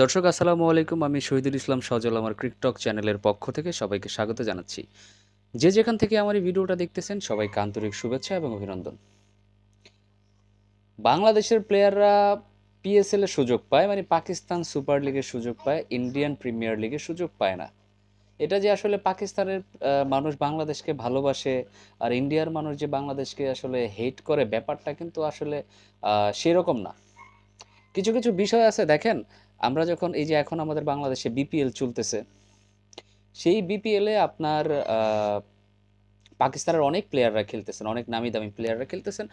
দর্শক, আসসালামু আলাইকুম। আমি শহীদুল ইসলাম সজল, আমার ক্রিকটক চ্যানেলের পক্ষ থেকে সবাইকে স্বাগত জানাচ্ছি। যে যেখান থেকে আমার এই ভিডিওটা দেখতেছেন, সবাইকে আন্তরিক শুভেচ্ছা এবং অভিনন্দন। বাংলাদেশের প্লেয়াররা পিএসএল এর সুযোগ পায় মানে পাকিস্তান সুপার লিগের সুযোগ পায়, ইন্ডিয়ান প্রিমিয়ার লিগের সুযোগ পায় না। এটা যে আসলে পাকিস্তানের মানুষ বাংলাদেশকে ভালোবাসে আর ইন্ডিয়ার মানুষ যে বাংলাদেশকে আসলে হেট করে, ব্যাপারটা কিন্তু আসলে সেরকম না। কিছু কিছু বিষয় আছে, দেখেন আমরা যখন এই যে এখন আমাদের বাংলাদেশে বিপিএল চলতেছে, সেই বিপিএলে আপনার পাকিস্তানের অনেক প্লেয়াররা খেলতেছেন, অনেক নামি দামি প্লেয়াররা খেলতেছেন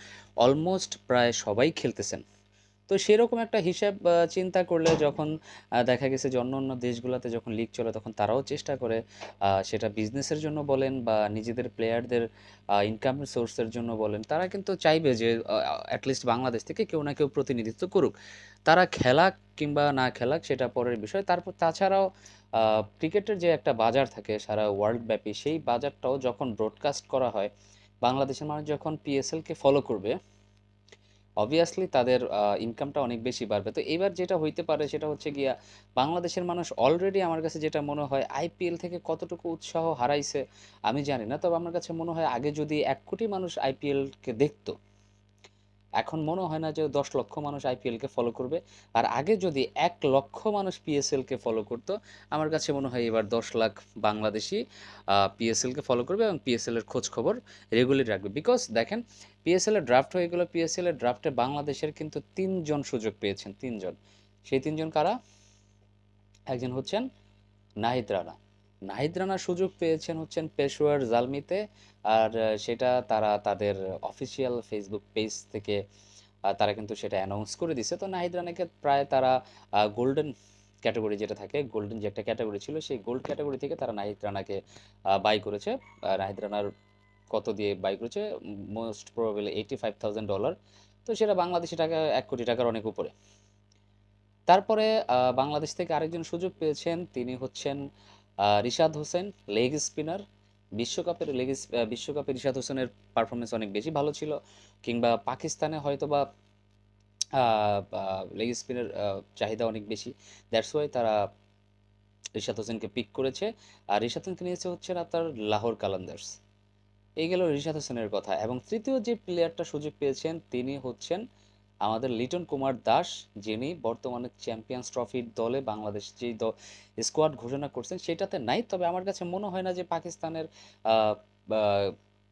অলমোস্ট প্রায় সবাই খেলতেছেন। তো সেরকম একটা হিসাব চিন্তা করলে যখন দেখা গেছে যে অন্য অন্য দেশগুলোতে যখন লিগ চলে, তখন তারাও চেষ্টা করে সেটা বিজনেসের জন্য বলেন বা নিজেদের প্লেয়ারদের ইনকামের সোর্সের জন্য বলেন, তারা কিন্তু চাইবে যে অ্যাটলিস্ট বাংলাদেশ থেকে কেউ না কেউ প্রতিনিধিত্ব করুক। তারা খেলাক কিংবা না খেলাক সেটা পরের বিষয়। তারপর তাছাড়াও ক্রিকেটের যে একটা বাজার থাকে সারা ওয়ার্ল্ড ব্যাপী, সেই বাজারটাও যখন ব্রডকাস্ট করা হয়, বাংলাদেশের মানুষ যখন পিএসএলকে ফলো করবে অবভিয়াসলি তাদের ইনকামটা অনেক বেশি বাড়বে। তো এবার যেটা হইতে পারে সেটা হচ্ছে গিয়া, বাংলাদেশের মানুষ অলরেডি আমার কাছে যেটা মনে হয় আইপিএল থেকে কতটুকু উৎসাহ হারাইছে, আমি জানি না। তবে আমার কাছে মনে হয় আগে যদি এক কোটি মানুষ আইপিএলকে দেখতো এখন মনে হয় না যে দশ লক্ষ মানুষ আইপিএলকে ফলো করবে। আর আগে যদি এক লক্ষ মানুষ পিএসএলকে ফলো করতো, আমার কাছে মনে হয় এবার দশ লাখ বাংলাদেশি পিএসএলকে ফলো করবে এবং পিএসএল এর খোঁজ খবর রেগুলার রাখবে। বিকজ দেখেন পিএসএল এর ড্রাফট হয়ে গেলো। পিএসএল এর ড্রাফটে বাংলাদেশের কিন্তু তিনজন সুযোগ পেয়েছেন, তিনজন। সেই তিনজন কারা? একজন হচ্ছেন নাহিদ রানা। নাহিদ রানা সুযোগ পেয়েছেন হচ্ছেন পেশোয়ার জালমিতে আর সেটা তারা তাদের অফিসিয়াল ফেসবুক পেজ থেকে তারা কিন্তু সেটা অ্যানাউন্স করে দিছে। তো নাহিদ রানাকে প্রায় তারা গোল্ডেন ক্যাটাগরি যেটা থাকে গোল্ডেন যে একটা ক্যাটাগরি ছিল, সেই গোল্ড ক্যাটাগরি থেকে তারা নাহিদ রানাকে বাই করেছে। নাহিদ রানার কত দিয়ে বাই করেছে? Most probably eighty five thousand dollar তো সেটা বাংলাদেশি টাকা, এক কোটি টাকার অনেক উপরে। তারপরে বাংলাদেশ থেকে আরেকজন সুযোগ পেয়েছেন, তিনি হচ্ছেন রিশাদ হোসেন লেগ স্পিনার বিশ্বকাপের লেগ বিশ্বকাপে রিশাদ হোসেনের পারফরমেন্স অনেক বেশি ভালো ছিল। কিংবা পাকিস্তানে হয়তো বা লেগ স্পিনের চাহিদা অনেক বেশি। দ্যাটস ওয়াই তারা রিশাদ হোসেনকে পিক করেছে। আর রিশাদ হোসেনকে নিয়েছে হচ্ছে আপনার লাহোর কালান্দার্স। এই গেল রিশাদ হোসেনের কথা। এবং তৃতীয় যে প্লেয়ারটা সুযোগ পেয়েছেন, তিনি হচ্ছেন আমাদের লিটন কুমার দাস, যিনি বর্তমানে চ্যাম্পিয়ন্স ট্রফির দলে বাংলাদেশ যেই স্কোয়াড ঘোষণা করছেন, সেটাতে নাই। তবে আমার কাছে মনে হয় না যে পাকিস্তানের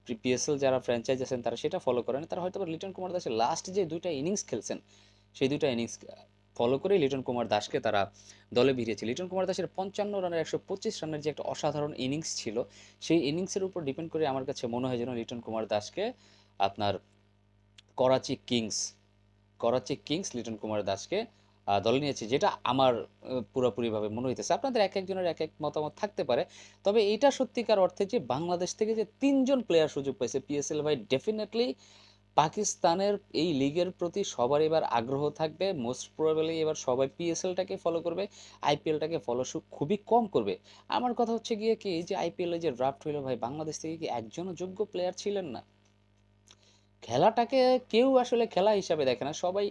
পিএসএল যারা ফ্র্যাঞ্চাইজ আছেন, তারা সেটা ফলো করেন তারা হয়তো লিটন কুমার দাসের লাস্ট যে দুইটা ইনিংস খেলছেন, সেই দুইটা ইনিংস ফলো করে লিটন কুমার দাসকে তারা দলে ভিড়িয়েছে। লিটন কুমার দাসের পঞ্চান্ন রানের একশো পঁচিশ রানের যে একটা অসাধারণ ইনিংস ছিল, সেই ইনিংসের উপর ডিপেন্ড করে আমার কাছে মনে হয় যেন লিটন কুমার দাসকে আপনার করাচি কিংস করাচি কিংস লিটন কুমার দাসকে দলে নিয়েছে, যেটা আমার পুরোপুরিভাবে মনে হইতেছে। আপনাদের এক একজনের এক এক মতামত থাকতে পারে। তবে এটা সত্যিকার অর্থে যে বাংলাদেশ থেকে যে তিনজন প্লেয়ার সুযোগ পাইছে পিএসএল ভাই ডেফিনেটলি পাকিস্তানের এই লিগের প্রতি সবার এবার আগ্রহ থাকবে। মোস্ট প্রবাবলি এবার সবাই পিএসএলটাকে ফলো করবে আইপিএলটাকে ফলো খুবই কম করবে। আমার কথা হচ্ছে গিয়ে কি যে আইপিএল যে ড্রাফট হইল ভাই, বাংলাদেশ থেকে কি একজনও যোগ্য প্লেয়ার ছিলেন না? খেলাটাকে কেউ আসলে খেলা হিসাবে দেখে না। সবাই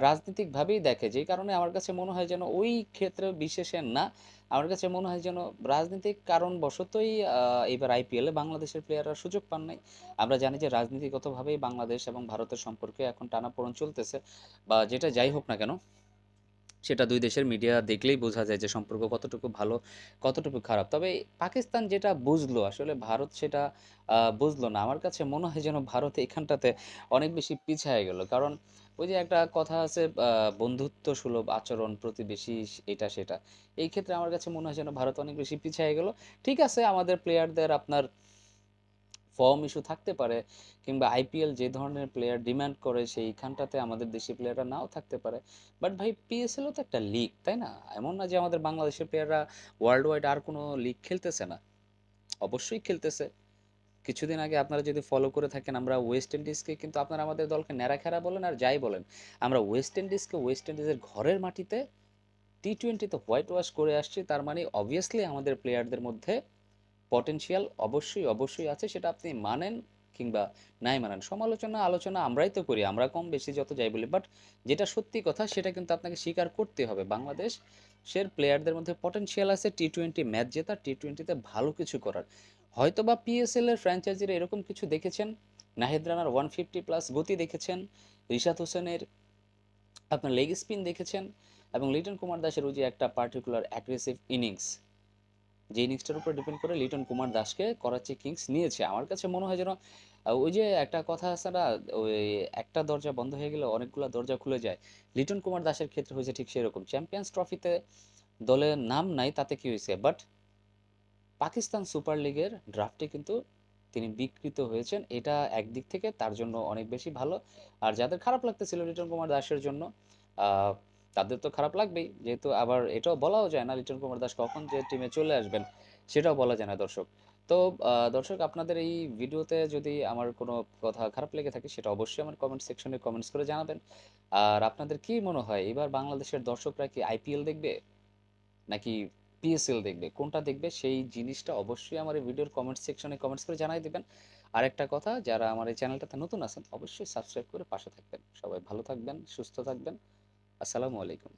রাজনীতিকভাবেই দেখে। যেই কারণে আমার কাছে মনে হয় যেন ওই ক্ষেত্রে বিশেষের না। আমার কাছে মনে হয় যেন রাজনৈতিক আহ, এবার আইপিএলে বাংলাদেশের প্লেয়াররা সুযোগ পান নাই। আমরা জানি যে রাজনীতিগতভাবেই বাংলাদেশ এবং ভারতের সম্পর্কে এখন টানাপোড়ন চলতেছে। বা যেটা যাই হোক না কেন সেটা দুই দেশের মিডিয়া দেখলেই বোঝা যায় যে সম্পর্ক কতটুকু ভালো, কতটুকু খারাপ। তবে পাকিস্তান যেটা বুঝলো, আসলে ভারত সেটা বুঝলো না। আমার কাছে মনে হয় যেন ভারত এখানটাতে অনেক বেশি পিছিয়ে গেল। কারণ ওই যে একটা কথা আছে বন্ধুত্ব সুলভ আচরণ প্রতিবেশী এটা সেটা। এই ক্ষেত্রে আমার কাছে মনে হয় যেন ভারত অনেক বেশি পিছিয়ে গেল। ঠিক আছে, আমাদের প্লেয়ারদের আপনার ফর্ম ইস্যু থাকতে পারে কিংবা আইপিএল যে ধরনের প্লেয়ার ডিমান্ড করে সেইখানটাতে আমাদের দেশি প্লেয়াররা নাও থাকতে পারে। বাট ভাই পিএসএলও তো একটা লিগ তাই না? এমন না যে আমাদের বাংলাদেশের প্লেয়াররা ওয়ার্ল্ড ওয়াইড আর কোনো লিগ খেলতেছে না। অবশ্যই খেলতেছে। কিছুদিন আগে আপনারা যদি ফলো করে থাকেন, আমরা ওয়েস্ট ইন্ডিজকে কিন্তু আপনারা আমাদের দলকে ন্যাড়াখেরা বলেন আর যাই বলেন, আমরা ওয়েস্ট ইন্ডিজকে ওয়েস্ট ইন্ডিজের ঘরের মাটিতে টি টোয়েন্টিতে হোয়াইট ওয়াশ করে আসছি। তার মানে অবভিয়াসলি আমাদের প্লেয়ারদের মধ্যে পটেনশিয়াল অবশ্যই অবশ্যই আছে, সেটা আপনি মানেন কিংবা নাই মানেন। সমালোচনা, আলোচনা আমরাই তো করি, আমরা কম বেশি যত যাই বলি বাট যেটা সত্যি কথা, সেটা কিন্তু আপনাকে স্বীকার করতে হবে। বাংলাদেশ সের প্লেয়ারদের মধ্যে পটেনশিয়াল আছে টি টোয়েন্টি ম্যাচ জেতা টি টোয়েন্টিতে ভালো কিছু করার। হয়তো বা পিএসএল এর ফ্র্যাঞ্চাইজিরা এরকম কিছু দেখেছেন, নাহিদ রানার ওয়ান ফিফটি প্লাস গতি দেখেছেন, রিশাদ হোসেনের আপনার লেগ স্পিন দেখেছেন, এবং লিটন কুমার দাসের ওই যে একটা পার্টিকুলার অ্যাগ্রেসিভ ইনিংস যে ইনিংসটার উপর ডিপেন্ড করে লিটন কুমার দাসকে করাচি কিংস নিয়েছে। আমার কাছে মনে হয় যেন ওই যে একটা কথা আছে না, ওই একটা দরজা বন্ধ হয়ে গেলে অনেকগুলো দরজা খুলে যায়। লিটন কুমার দাসের ক্ষেত্রে হয়েছে ঠিক সেরকম। চ্যাম্পিয়ন্স ট্রফিতে দলের নাম নাই, তাতে কি হয়েছে? বাট পাকিস্তান সুপার লিগের ড্রাফটে কিন্তু তিনি বিকৃত হয়েছেন। এটা একদিক থেকে তার জন্য অনেক বেশি ভালো। আর যাদের খারাপ লাগতেছিল লিটন কুমার দাসের জন্য তাদের তো খারাপ লাগবেই। যেহেতু আবার এটাও বলাও যায় না লিটন কুমার দাস কখন যে টিমে চলে আসবেন, সেটাও বলা যায় না দর্শক। তো দর্শক আপনাদের এই ভিডিওতে যদি আমার কোনো কথা খারাপ লেগে থাকে, সেটা অবশ্যই আমার কমেন্ট সেকশনে কমেন্টস করে জানাবেন। আর আপনাদের কি মনে হয়, এবার বাংলাদেশের দর্শকরা কি আইপিএল দেখবে? নাকি পিএসএল দেখবে? কোনটা দেখবে? সেই জিনিসটা অবশ্যই আমার এই ভিডিওর কমেন্ট সেকশনে কমেন্টস করে জানাই দিবেন। আর একটা কথা, যারা আমার এই চ্যানেলটাতে নতুন আছেন, অবশ্যই সাবস্ক্রাইব করে পাশে থাকবেন। সবাই ভালো থাকবেন, সুস্থ থাকবেন। আসসালামু আলাইকুম।